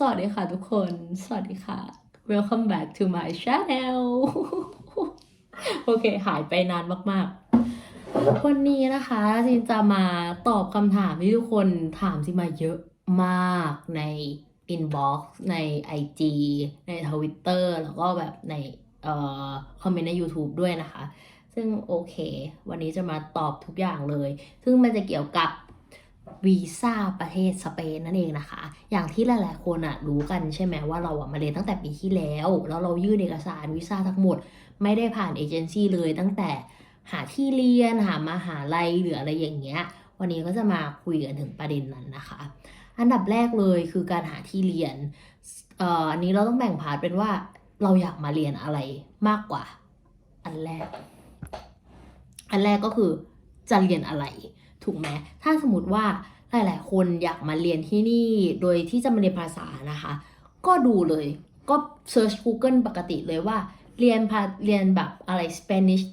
สวัสดีค่ะทุกคน สวัสดีค่ะ welcome back to my channel โอเค หายไปนานมากๆ วันนี้นะคะจินจะมาตอบคำถามที่ทุกคนถามจินมาเยอะมากใน inbox ใน IG ใน Twitter แล้วก็แบบในเอ่อคอมเมนต์ใน YouTube ด้วยนะคะ ซึ่งโอเค วันนี้จะมาตอบทุกอย่างเลย ซึ่งมันจะเกี่ยวกับ วีซ่าประเทศสเปนนั่นเองนะคะ อย่างที่หลาย ๆ คนอะรู้กันใช่ไหมว่าเราอะมาเรียนตั้งแต่ปีที่แล้ว แล้วเรายื่นเอกสารวีซ่าทั้งหมด ไม่ได้ผ่านเอเจนซี่เลยตั้งแต่หาที่เรียนหามาหาลัยหรืออะไรอย่างเงี้ย วันนี้ก็จะมาคุยกันถึงประเด็นนั้นนะคะ อันดับแรกเลยคือการหาที่เรียนเอ่ออันนี้เราต้องแบ่งพาร์ทเป็นว่าเราอยากมาเรียนอะไรมากกว่า อันแรก อันแรกก็คือจะเรียนอะไร ถูกไหมถ้าสมมติว่าหลายๆ คนอยากมาเรียนที่นี่โดยที่จะมาเรียนภาษานะคะ ก็ดูเลยก็ search Google ปกติเลยว่า เรียนภาเรียนแบบอะไร Spanish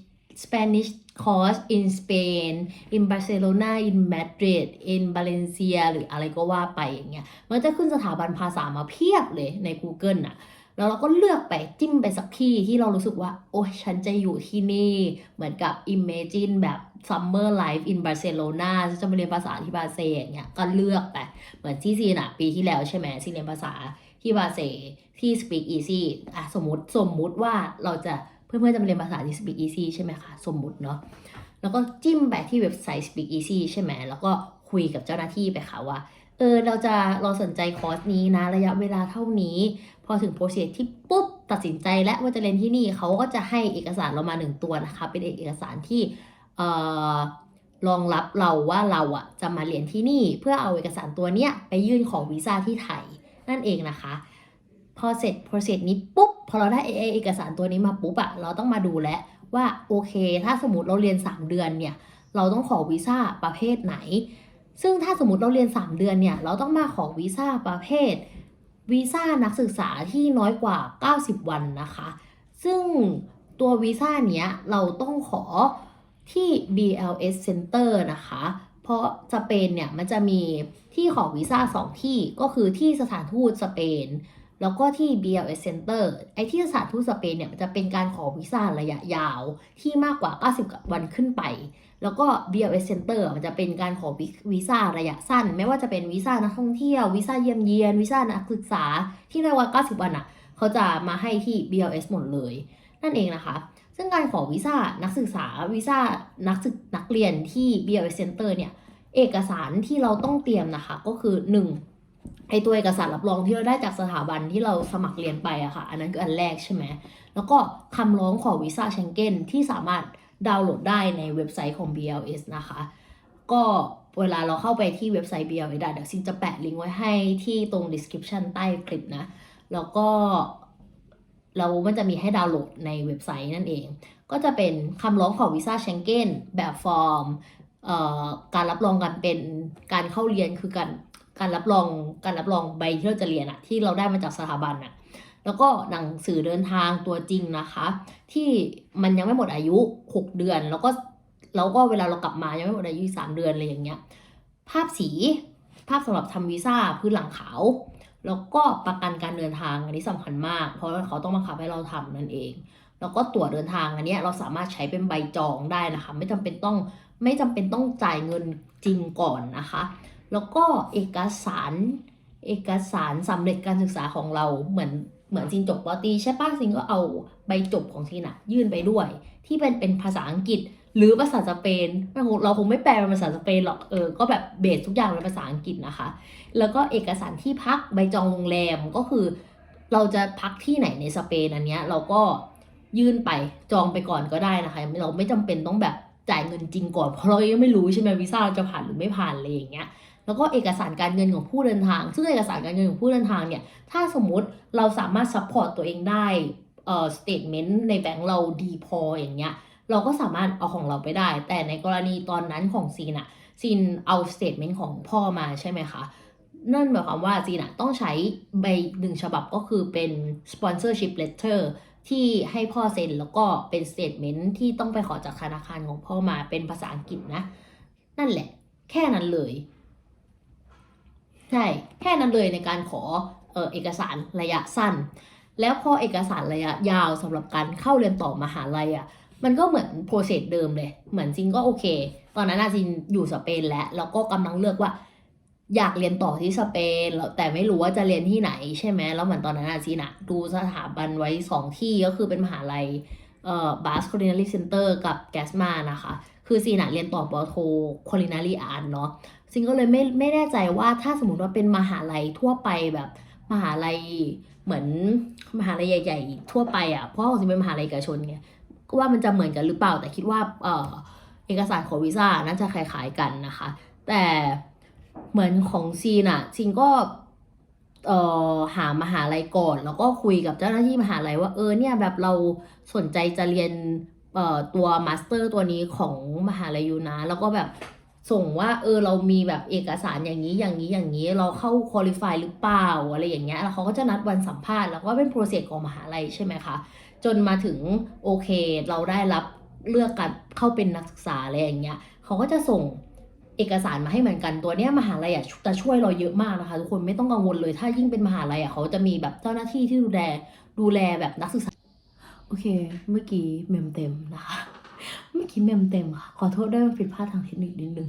Spanish course in Spain in Barcelona in Madrid in Valencia หรืออะไรก็ว่าไปอย่างเงี้ย มันจะขึ้นสถาบันภาษามาเพียบเลยใน Google น่ะ แล้วเราก็เลือกไปจิ้มไปสักที่ที่เรารู้สึกว่า โอ้ฉันจะอยู่ที่นี่ เหมือนกับ Imagine แบบ Summer Life in Barcelona ฉันจะมาเรียนภาษาที่บาเซอย่างเงี้ยก็เลือกไป เหมือนที่ซีนอะปีที่แล้วใช่ไหมซีเรียนภาษาที่บาเซ่ที่ Speak Easy อะสมมติสมมุติว่าเราจะเพื่อนๆจะมาเรียนภาษาที่ Speak Easy ใช่ไหมคะ สมมุติเนาะแล้วก็จิ้มไปที่เว็บไซต์ Speak Easy ใช่ไหมแล้วก็คุยกับเจ้าหน้าที่ไปค่ะว่าเออเราจะเราสนใจคอร์สนี้นะระยะเวลาเท่านี้ พอถึงโปรเซสที่ปุ๊บตัดสินใจแล้วว่าจะเรียนที่นี่เขาก็จะให้เอกสารเรามาหนึ่งตัวนะคะ เป็นเอกสารที่เอ่อรองรับเราว่าเราอะจะมาเรียนที่นี่เพื่อเอาเอกสารตัวเนี้ยไปยื่นของวีซ่าที่ไทยนั่นเองนะคะ พอเสร็จโปรเซสนี้ปุ๊บพอเราได้เอกสารตัวนี้มาปุ๊บอะเราต้องมาดูแล้วว่าโอเค ถ้าสมมติเราเรียน 3 เดือนเนี่ยเราต้องขอวีซ่าประเภทไหน ซึ่งถ้าสมมติเราเรียน 3 เดือนเนี่ยเราต้องมาขอวีซ่าประเภท วีซ่านักศึกษาที่น้อยกว่า 90 วันนะคะ ซึ่งตัววีซ่าเนี้ยเราต้องขอที่ BLS Center นะคะ เพราะสเปนเนี่ยมันจะมีที่ขอวีซ่าสองที่ก็คือที่สถานทูตสเปน แล้วก็ที่ BLS Center ไอ้ที่สถานทูตสเปนเนี่ยจะเป็นการขอวีซ่าระยะยาวที่มากกว่า 90 วันขึ้นไป แล้วก็ BLS Center มันจะเป็นการขอวีซ่าระยะสั้น ไม่ว่าจะเป็นวีซ่านักท่องเที่ยววีซ่าเยี่ยมเยียนวีซ่านักศึกษาที่น้อยกว่า90 วันอะ เขาจะมาให้ที่ BLS หมดเลย นั่นเองนะคะ ซึ่งการขอวีซ่านักศึกษาวีซ่านักศึกนักเรียนที่ BLS Center เนี่ยเอกสารที่เราต้องเตรียมนะคะก็คือ 1. ไอตัวเอกสารรับรองที่เราได้จากสถาบันที่เราสมัครเรียนไปอะค่ะ อันนั้นคืออันแรกใช่ไหม แล้วก็คำร้องขอวีซ่าเชงเก้นที่สามารถดาวน์โหลดได้ในเว็บไซต์ของ BLS นะคะ ก็เวลาเราเข้าไปที่เว็บไซต์ BLS ได้เดี๋ยวซินจะแปะลิงก์ไว้ให้ที่ตรง description ใต้คลิปนะ แล้วก็เรามันจะมีให้ดาวน์โหลดในเว็บไซต์นั่นเอง ก็จะเป็นคำร้องขอวีซ่าเชงเก้นแบบฟอร์มเอ่อการรับรองกันเป็นการเข้าเรียนคือการ การรับรองการรับรองใบที่เราจะเรียนอะที่เราได้มาจากสถาบันอะแล้วก็หนังสือเดินทางตัวจริงนะคะ ที่มันยังไม่หมดอายุ 6 เดือน แล้วก็แล้วก็เวลาเรากลับมายังไม่หมดอายุสามเดือนอะไรอย่างเงี้ยภาพสีภาพสำหรับทำวีซ่าพื้นหลังขาว แล้วก็ประกันการเดินทางอันนี้สำคัญมาก เพราะเขาต้องบังคับให้เราทำนั่นเอง แล้วก็ตั๋วเดินทางอันนี้เราสามารถใช้เป็นใบจองได้นะคะ ไม่จำเป็นต้องไม่จำเป็นต้องจ่ายเงินจริงก่อนนะคะ แล้วก็เอกสารเอกสารสำเร็จการศึกษาของเราเหมือนเหมือนซินจบปอตีใช่ปะซินก็เอาใบจบของซินอะยื่นไปด้วย ที่เป็นเป็นภาษาอังกฤษ หรือภาษาสเปนเราคงไม่แปลเป็นภาษาสเปนหรอกเออก็แบบเบสทุกอย่างเป็นภาษาอังกฤษนะคะ แล้วก็เอกสารที่พักใบจองโรงแรมก็คือ เราจะพักที่ไหนในสเปนอันเนี้ยเราก็ยื่นไปจองไปก่อนก็ได้นะคะ เราไม่จำเป็นต้องแบบจ่ายเงินจริงก่อนเพราะเรายังไม่รู้ใช่ไหมวีซ่าเราจะผ่านหรือไม่ผ่านอะไรอย่างเงี้ย แล้วก็เอกสารการเงินของผู้เดินทาง ซึ่งเอกสารการเงินของผู้เดินทางเนี่ย ถ้าสมมุติเราสามารถซัพพอร์ตตัวเองได้ เอ่อ สเตทเมนต์ในแบงก์เราดีพออย่างเงี้ย เราก็สามารถเอาของเราไปได้ แต่ในกรณีตอนนั้นของซีนอะซีนเอาสเตทเมนต์ของพ่อมาใช่ไหมคะนั่นหมายความว่าซีนอะต้องใช้ใบหนึ่งฉบับก็คือเป็น sponsorship letter ที่ให้พ่อเซ็นแล้วก็เป็นสเตทเมนต์ที่ต้องไปขอจากธนาคารของพ่อมาเป็นภาษาอังกฤษนะ นั่นแหละ แค่นั้นเลย ช่ แค่นั้นเลยในการขอเออเอกสารระยะสั้น แล้วพอเอกสารระยะยาวสำหรับการเข้าเรียนต่อมหาลัยอะ่ะมันก็เหมือนโปรเซสเดิมเลย เหมือนจินก็โอเค ตอนนั้นอะจินอยู่สเปนแล้วแล้วก็กำลังเลือกว่า อยากเรียนต่อที่สเปนแต่ไม่รู้ว่าจะเรียนที่ไหนใช่ไหมแล้วเหมือนตอนนั้นอะจินอะดูสถาบันไว้สองที่ก็คือเป็นมหาลัยเอ่อบาสคูลินารีเซ็นเตอร์กับแกสมานะคะ คือซีนะเรียนต่อปอโทคูลินารีอาร์เนาะ ซิงก็เลยไม่ไม่แน่ใจว่าถ้าสมมติว่าเป็นมหาลัยทั่วไปแบบมหาลัยเหมือนมหาลัยใหญ่ ๆ ทั่วไปอะ่ะเพราะว่าซิงเป็นมหาลัยเอกชนไงก็ว่ามันจะเหมือนกันหรือเปล่าแต่คิดว่าเออเอกสารขอวีซ่าน่าจะคล้ายๆกันนะคะ แต่เหมือนของซีนอะซิงก็เอ่อหามหาลัยก่อน แล้วก็คุยกับเจ้าหน้าที่มหาลัยว่าเออเนี่ยแบบเราสนใจจะเรียนเอ่อตัวมาสเตอร์ตัวนี้ของมหาลัยยูนะ แล้วก็แบบ ส่งว่าเออเรามีแบบเอกสารอย่างนี้อย่างนี้อย่างนี้เราเข้าคุริฟายหรือเปล่าอะไรอย่างเงี้ยแล้วเขาก็จะนัดวันสัมภาษณ์แล้วก็เป็นโปรเซสของมหาลัยใช่ไหมคะจนมาถึงโอเค เราได้รับเลือกการเข้าเป็นนักศึกษาอะไรอย่างเงี้ยเขาก็จะส่งเอกสารมาให้เหมือนกันตัวเนี้ยมหาลัยอะจะช่วยเราเยอะมากนะคะทุกคนไม่ต้องกังวลเลย ถ้ายิ่งเป็นมหาลัยอะเขาจะมีแบบเจ้าหน้าที่ที่ดูแลดูแลแบบนักศึกษา โอเค เมื่อกี้เมมเต็มนะคะ เมื่อกี้เมมเต็มค่ะ ขอโทษด้วยมันผิดพลาดทางเทคนิคนิดนึง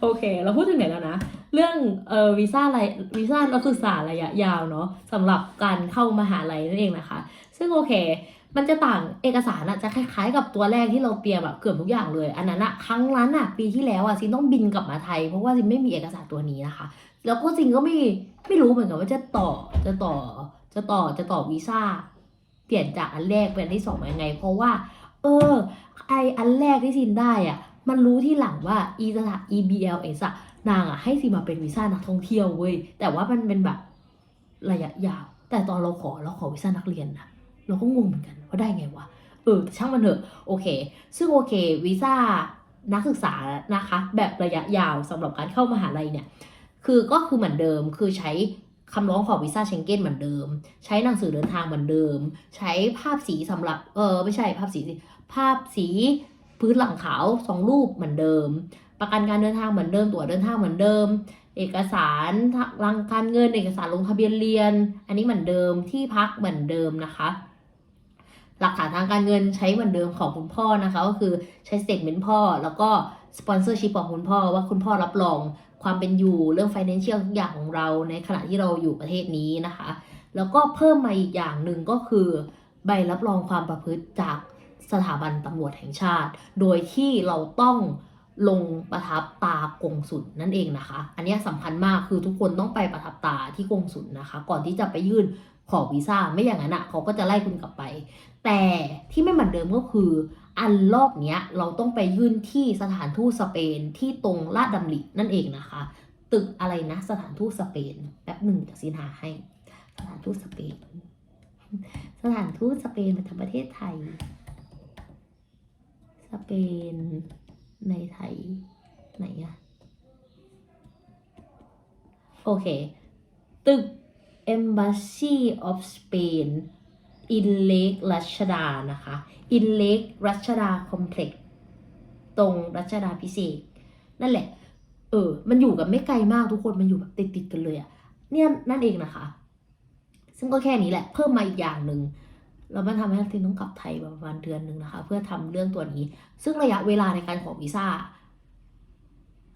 โอเค เราพูดถึงไหนแล้วนะ เรื่องเอ่อวีซ่าอะไรวีซ่านักศึกษาระยะยาวเนาะสำหรับการเข้ามหาลัยนั่นเองนะคะ ซึ่งโอเค มันจะต่างเอกสารอะจะคล้ายๆ กับตัวแรกที่เราเตรียมแบบเกือบทุกอย่างเลย อันนั้นอะครั้งนั้นอะปีที่แล้วอะซินต้องบินกลับมาไทย เพราะว่าซินไม่มีเอกสารตัวนี้นะคะ แล้วก็ซินก็ไม่ไม่รู้เหมือนกันว่าจะต่อจะต่อจะต่อจะต่อวีซ่า ปลี่ยนจากอันแรกเป็นอันที่สองยังไง เพราะว่า เออ ไออันแรกที่ซินได้อะมันรู้ที่หลังว่า e สถา EBLS อะนางอะให้ซินมาเป็นวีซ่านักท่องเที่ยวเว้ยแต่ว่ามันเป็นแบบระยะยาว แต่ตอนเราขอเราขอวีซ่านักเรียนนะเราก็งงเหมือนกันว่าได้ไงวะเออช่างมันเถอะโอเค ซึ่งโอเควีซ่านักศึกษานะคะ แบบระยะยาวสำหรับการเข้ามหาลัยเนี่ย คือก็คือเหมือนเดิมคือใช้ คำร้องขอวีซ่าเชงเก้นเหมือนเดิม ใช้หนังสือเดินทางเหมือนเดิม ใช้ภาพสีสำหรับ เออไม่ใช่ภาพสี ภาพสีพื้นหลังขาวสองรูปเหมือนเดิม ประกันการเดินทางเหมือนเดิม ตั๋วเดินทางเหมือนเดิม เอกสารรังการเงิน เอกสารลงทะเบียนเรียน อันนี้เหมือนเดิมที่พักเหมือนเดิมนะคะ หลักฐานทางการเงินใช้เหมือนเดิมของคุณพ่อนะคะ ก็คือใช้สเตทเมนต์พ่อแล้วก็สปอนเซอร์ชิพของคุณพ่อว่าคุณพ่อรับรอง ความเป็นอยู่เรื่อง financial ทุกอย่างของเราในขณะที่เราอยู่ประเทศนี้นะคะ แล้วก็เพิ่มมาอีกอย่างหนึ่งก็คือ ใบรับรองความประพฤติจากสถาบันตำรวจแห่งชาติ โดยที่เราต้องลงประทับตากงสุลนั่นเองนะคะ อันนี้สำคัญมากคือทุกคนต้องไปประทับตาที่กงสุลนะคะ ก่อนที่จะไปยื่นขอวีซ่าไม่อย่างนั้นอะเขาก็จะไล่คุณกลับไป แต่ที่ไม่เหมือนเดิมก็คือ อันรอบเนี้ยเราต้องไปยื่นที่สถานทูตสเปนที่ตรงลาดดำรินั่นเองนะคะ ตึกอะไรนะ สถานทูตสเปนแป๊บหนึ่งจะสินหาให้ สถานทูตสเปน สถานทูตสเปนประจำประเทศไทย สเปนในไทยไหนอะโอเค ตึก Embassy of Spain อินเลกรัชดานะคะอินเลกรัชดาคอมเพล็กซ์ตรงรัชดาพิเศษ นั่นแหละ เออ มันอยู่กับไม่ไกลมากทุกคนมันอยู่แบบติดติดๆกันเลยอะเนี่ยนั่นเองนะคะ ซึ่งก็แค่นี้แหละ เพิ่มมาอีกอย่างหนึ่งแล้วมันทำให้ทินต้องกลับไทยประมาณเดือนหนึ่งนะคะ เพื่อทำเรื่องตัวนี้ ซึ่งระยะเวลาในการขอวีซ่า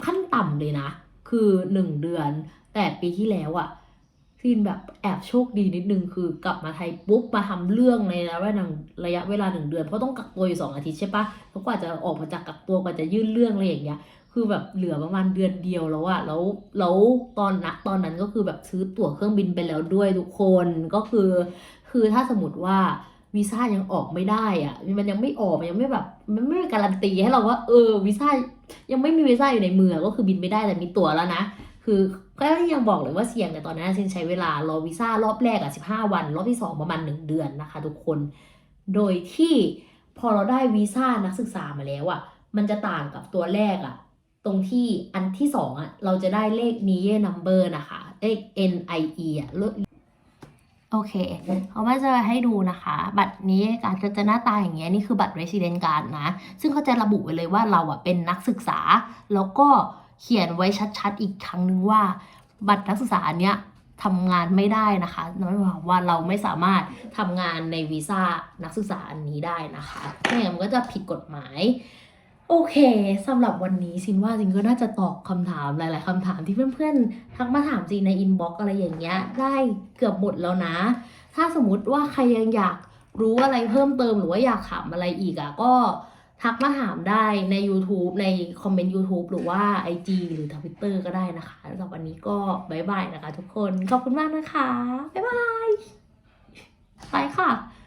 ขั้นต่ำเลยนะ คือหนึ่งเดือน แต่ปีที่แล้วอะ ฟินแบบแอบโชคดีนิดนึงคือกลับมาไทยปุ๊บมาทำเรื่องในระยะระยะเวลาหนึ่งเดือนเพราะต้องกักตัวอยู่สองอาทิตย์ใช่ปะแล้วกว่าจะออกมาจากกักตัวกว่าจะยื่นเรื่องอะไรอย่างเงี้ยคือแบบเหลือประมาณเดือนเดียวแล้วอะแล้วแล้วตอนนะตอนนั้นก็คือแบบซื้อตั๋วเครื่องบินไปแล้วด้วยทุกคนก็คือ คือถ้าสมมติว่าวีซ่ายังออกไม่ได้อะมันยังไม่ออกมันยังไม่แบบมันไม่มีการันตีให้เราว่าเออวีซ่ายังไม่มีวีซ่าอยู่ในมือก็คือบินไม่ได้แต่มีตั๋วแล้วนะ คือก็ยังบอกเลยว่าเสี่ยงแต่ตอนนั้นซินใช้เวลารอวีซ่ารอบแรกอะ15วัน รอบที่2ประมาณ1เดือนนะคะ ทุกคน โดยที่พอเราได้วีซ่านักศึกษามาแล้วอะมันจะต่างกับตัวแรกอะตรงที่อันที่สองอะเราจะได้เลข NIE number นะคะ เลข NIE อะโอเคเขามาจะให้ดูนะคะ บัตรนี้การจะหน้าตาอย่างเงี้ยนี่คือบัตร resident card นะ ซึ่งเขาจะระบุไว้เลยว่าเราอะเป็นนักศึกษาแล้วก็ เขียนไว้ชัดๆ อีกครั้งนึงว่า บัตรนักศึกษาอันเนี้ยทำงานไม่ได้นะคะนั่นหมายความว่าเราไม่สามารถทำงานในวีซ่านักศึกษาอันนี้ได้นะคะไม่งั้นมันก็จะผิดกฎหมาย โอเคสำหรับวันนี้ซินว่าซินก็น่าจะตอบคำถามหลาย ๆคำถามที่เพื่อนๆทักมาถามซินในอินบ็อกอะไรอย่างเงี้ยได้เกือบหมดแล้วนะ ถ้าสมมุติว่าใครยังอยากรู้อะไรเพิ่มเติมหรือว่าอยากถามอะไรอีกอะก็ ทักมาถามได้ใน YouTube ในคอมเมนต์ YouTube หรือว่า IG หรือ Twitter ก็ได้นะคะสำหรับวันนี้ก็บายบายนะคะทุกคน ขอบคุณมากนะคะ บ๊ายบาย ไปค่ะ